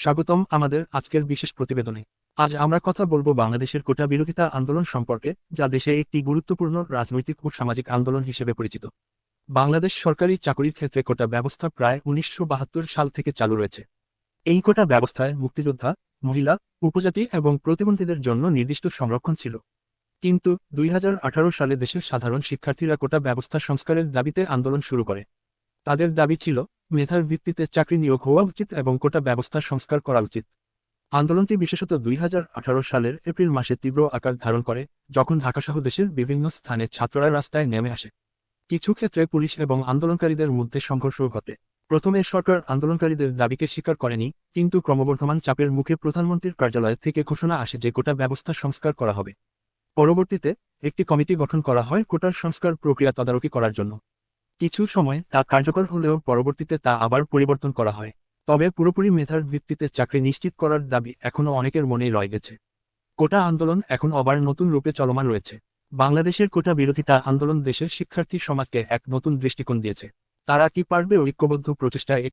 স্বাগতম আমাদের আজকের বিশেষ প্রতিবেদনে। আজ আমরা কথা বলব বাংলাদেশের কোটা বিরোধিতা আন্দোলন সম্পর্কে, যা দেশে একটি গুরুত্বপূর্ণ রাজনৈতিক ও সামাজিক আন্দোলন হিসেবে পরিচিত। বাংলাদেশ সরকারি চাকরির ক্ষেত্রে কোটা ব্যবস্থা প্রায় উনিশশো বাহাত্তর সাল থেকে চালু রয়েছে। এই কোটা ব্যবস্থায় মুক্তিযোদ্ধা, মহিলা, উপজাতি এবং প্রতিবন্ধীদের জন্য নির্দিষ্ট সংরক্ষণ ছিল। কিন্তু দুই হাজার আঠারো সালে দেশের সাধারণ শিক্ষার্থীরা কোটা ব্যবস্থা সংস্কারের দাবিতে আন্দোলন শুরু করে। তাদের দাবি ছিল মেধার ভিত্তিতে চাকরি নিয়োগ হওয়া উচিত এবং কোটা ব্যবস্থা সংস্কার করা উচিত। আন্দোলনটি বিশেষত দুই হাজার আঠারো সালের এপ্রিল মাসে তীব্র আকার ধারণ করে, যখন ঢাকাসহ দেশের বিভিন্ন স্থানে ছাত্ররা রাস্তায় নেমে আসে। কিছু ক্ষেত্রে পুলিশ এবং আন্দোলনকারীদের মধ্যে সংঘর্ষও ঘটে। প্রথমে সরকার আন্দোলনকারীদের দাবিকে স্বীকার করেনি, কিন্তু ক্রমবর্ধমান চাপের মুখে প্রধানমন্ত্রীর কার্যালয় থেকে ঘোষণা আসে যে কোটা ব্যবস্থা সংস্কার করা হবে। পরবর্তীতে একটি কমিটি গঠন করা হয় কোটার সংস্কার প্রক্রিয়া তদারকি করার জন্য। কিছু সময় তা কার্যকর হলেও পরবর্তীতে তা আবার পরিবর্তন করা হয়। তবে পুরোপুরি মেধার ভিত্তিতে চাকরি নিশ্চিত করার দাবি এখনও অনেকের মনেই রয়ে গেছে। কোটা আন্দোলন এখন আবার নতুন রূপে চলমান রয়েছে। বাংলাদেশের কোটা বিরোধিতা আন্দোলন দেশের শিক্ষার্থী সমাজকে এক নতুন দৃষ্টিকোণ দিয়েছে। তারা কি পারবে ঐক্যবদ্ধ প্রচেষ্টায়